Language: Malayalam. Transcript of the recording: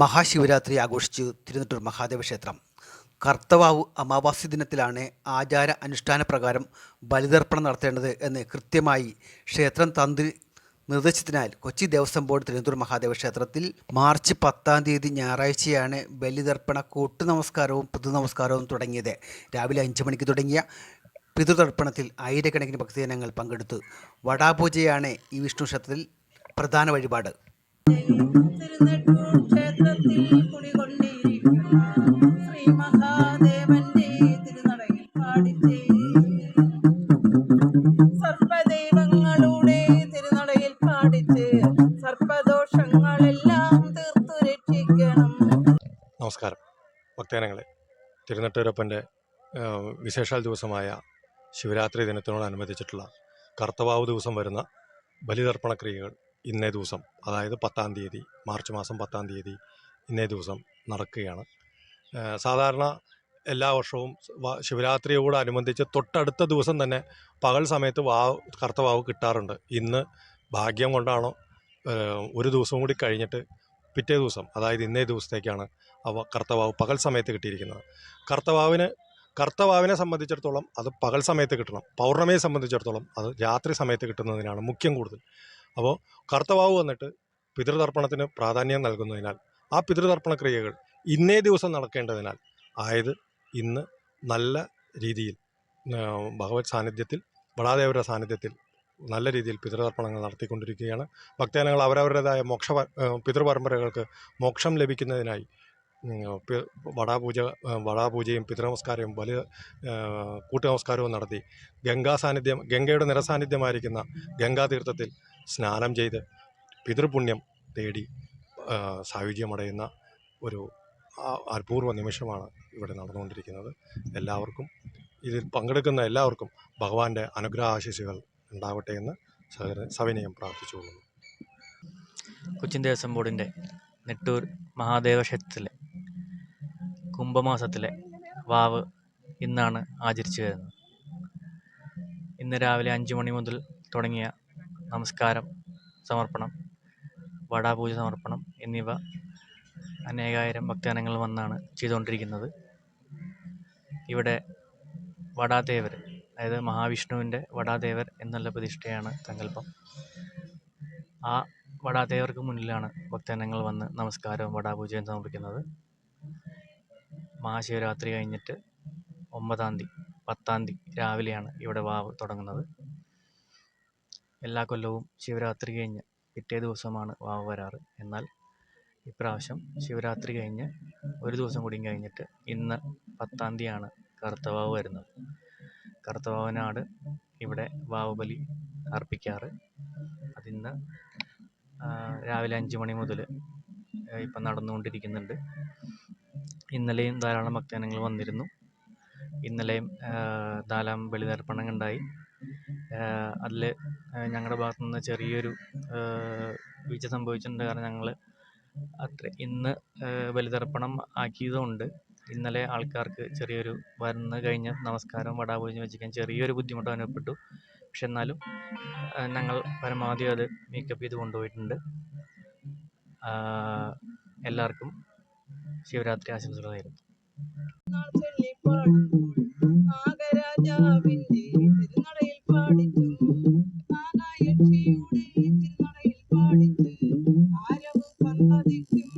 മഹാശിവരാത്രി ആഘോഷിച്ച് തിരുനെട്ടൂർ മഹാദേവ ക്ഷേത്രം. കർത്തവാവ് അമാവാസി ദിനത്തിലാണ് ആചാര അനുഷ്ഠാന പ്രകാരം ബലിതർപ്പണം നടത്തേണ്ടത് എന്ന് കൃത്യമായി ക്ഷേത്രം തന്ത്രി നിർദ്ദേശത്തിനാൽ കൊച്ചി ദേവസ്വം ബോർഡ് തിരുവനന്തപുരം മഹാദേവ ക്ഷേത്രത്തിൽ മാർച്ച് പത്താം തീയതി ഞായറാഴ്ചയാണ് ബലിതർപ്പണ കൂട്ടു നമസ്കാരവും പൊതുനമസ്കാരവും തുടങ്ങിയത്. രാവിലെ അഞ്ച് മണിക്ക് തുടങ്ങിയ പിതൃതർപ്പണത്തിൽ ആയിരക്കണക്കിന് ഭക്തജനങ്ങൾ പങ്കെടുത്തു. വടാപൂജയാണ് ഈ വിഷ്ണു ക്ഷേത്രത്തിൽ പ്രധാന വഴിപാട്. ശ്രീ തിരുനടയിൽ സർപ്പദൈവങ്ങളുടെ തിരുനടയിൽ സർപ്പദോഷങ്ങളെല്ലാം രക്ഷിക്കണം നമസ്കാരം. ഭക്തജനങ്ങളെ തിരുനെട്ടൂരപ്പന്റെ വിശേഷാൽ ദിവസമായ ശിവരാത്രി ദിനത്തിനോടനുബന്ധിച്ചിട്ടുള്ള കർത്തവാവ് ദിവസം വരുന്ന ബലിതർപ്പണ ക്രിയകൾ ഇന്നേ ദിവസം അതായത് പത്താം തീയതി മാർച്ച് മാസം പത്താം തീയതി ഇന്നേ ദിവസം നടക്കുകയാണ്. സാധാരണ എല്ലാ വർഷവും ശിവരാത്രിയോടനുബന്ധിച്ച് തൊട്ടടുത്ത ദിവസം തന്നെ പകൽ സമയത്ത് വാവ് കർത്തവാവ് കിട്ടാറുണ്ട്. ഇന്ന് ഭാഗ്യം കൊണ്ടാണോ ഒരു ദിവസം കൂടി കഴിഞ്ഞിട്ട് പിറ്റേ ദിവസം അതായത് ഇന്നേ ദിവസത്തേക്കാണ് അവ കർത്തവാവ് പകൽ സമയത്ത് കിട്ടിയിരിക്കുന്നത്. കർത്തവാവിന് കർത്തവാവിനെ സംബന്ധിച്ചിടത്തോളം അത് പകൽ സമയത്ത് കിട്ടണം. പൗർണമിയെ സംബന്ധിച്ചിടത്തോളം അത് രാത്രി സമയത്ത് കിട്ടുന്നതിനാണ് മുഖ്യം കൂടുതൽ. അപ്പോൾ കർത്തവാവ് വന്നിട്ട് പിതൃതർപ്പണത്തിന് പ്രാധാന്യം നൽകുന്നതിനാൽ ആ പിതൃതർപ്പണ ക്രിയകൾ ഇന്നേ ദിവസം നടക്കേണ്ടതിനാൽ ആയത് ഇന്ന് നല്ല രീതിയിൽ ഭഗവത് സാന്നിധ്യത്തിൽ ബടാദേവരുടെ സാന്നിധ്യത്തിൽ നല്ല രീതിയിൽ പിതൃതർപ്പണങ്ങൾ നടത്തിക്കൊണ്ടിരിക്കുകയാണ്. ഭക്തജനങ്ങൾ അവരവരുടേതായ മോക്ഷ പിതൃപരമ്പരകൾക്ക് മോക്ഷം ലഭിക്കുന്നതിനായി വടാപൂജ വടാപൂജയും പിതൃനമസ്കാരവും വലിയ കൂട്ടുനമസ്കാരവും നടത്തി ഗംഗാ സാന്നിധ്യം ഗംഗയുടെ നിറസാന്നിധ്യമായിരിക്കുന്ന ഗംഗാതീർത്ഥത്തിൽ സ്നാനം ചെയ്ത് പിതൃപുണ്യം തേടി സായുജ്യമടയുന്ന ഒരു അപൂർവ നിമിഷമാണ് ഇവിടെ നടന്നുകൊണ്ടിരിക്കുന്നത്. എല്ലാവർക്കും ഇതിൽ പങ്കെടുക്കുന്ന എല്ലാവർക്കും ഭഗവാന്റെ അനുഗ്രഹ അനുഗ്രഹാശിസുകൾ ഉണ്ടാവട്ടെ എന്ന് സവിനയം പ്രാർത്ഥിച്ചുകൊള്ളുന്നു. കൊച്ചിൻ ദേവസ്വം ബോർഡിന്റെ നെട്ടൂർ മഹാദേവ ക്ഷേത്രത്തിലെ കുംഭമാസത്തിലെ വാവ് ഇന്നാണ് ആചരിച്ചു വരുന്നത്. ഇന്ന് രാവിലെ അഞ്ച് മണി മുതൽ തുടങ്ങിയ നമസ്കാരം സമർപ്പണം വടാപൂജ സമർപ്പണം എന്നിവ അനേകായിരം ഭക്തജനങ്ങൾ വന്നാണ് ചെയ്തുകൊണ്ടിരിക്കുന്നത്. ഇവിടെ വടാദേവർ അതായത് മഹാവിഷ്ണുവിന്റെ വടാദേവർ എന്നുള്ള പ്രതിഷ്ഠയാണ് സങ്കല്പം. ആ വടാദേവർക്ക് മുന്നിലാണ് ഭക്തജനങ്ങൾ വന്ന് നമസ്കാരവും വടാപൂജയും സമർപ്പിക്കുന്നത്. മഹാശിവരാത്രി കഴിഞ്ഞിട്ട് ഒമ്പതാം തീയതി പത്താം തീയതി രാവിലെയാണ് ഇവിടെ വാവ് തുടങ്ങുന്നത്. എല്ലാ കൊല്ലവും ശിവരാത്രി കഴിഞ്ഞ് പിറ്റേ ദിവസമാണ് വാവ് വരാറ്. എന്നാൽ ഇപ്രാവശ്യം ശിവരാത്രി കഴിഞ്ഞ് ഒരു ദിവസം കൂടിയും കഴിഞ്ഞിട്ട് ഇന്ന് പത്താം തീയതിയാണ് കറുത്തവാവ് വരുന്നത്. കറുത്തവാവിനാണ് ഇവിടെ വാവ് ബലി അർപ്പിക്കാറ്. അതിന്ന് രാവിലെ അഞ്ച് മണി മുതൽ ഇപ്പം നടന്നുകൊണ്ടിരിക്കുന്നുണ്ട്. ഇന്നലെയും ധാരാളം ഭക്തജനങ്ങൾ വന്നിരുന്നു. ഇന്നലെയും നാലാം ബലിതർപ്പണം ഉണ്ടായി അതിൽ ഞങ്ങളുടെ ഭാഗത്തു നിന്ന് ചെറിയൊരു വീഴ്ച സംഭവിച്ചിട്ടുണ്ട് കാരണം ഞങ്ങൾ അത്ര ഇന്ന് ബലിതർപ്പണം ആക്കിയതുകൊണ്ട് ഇന്നലെ ആൾക്കാർക്ക് ചെറിയൊരു വന്ന് കഴിഞ്ഞ് നമസ്കാരം വടാപൂജ വെച്ചിരിക്കാൻ ചെറിയൊരു ബുദ്ധിമുട്ട് അനുഭവപ്പെട്ടു. പക്ഷെ എന്നാലും ഞങ്ങൾ പരമാവധി അത് മേക്കപ്പ് ചെയ്ത് കൊണ്ടുപോയിട്ടുണ്ട്. എല്ലാവർക്കും ശിവരാത്രി ആശംസകൾ നേരുന്നു ചൊല്ലിപ്പാടുമ്പോൾ നാഗരാജാവിന്റെ തിരുനടയിൽ പാടിച്ചു. നാഗയക്ഷിയുടെ തിരുനടയിൽ പാടിച്ച് ആരവ് സന്തതിക്കും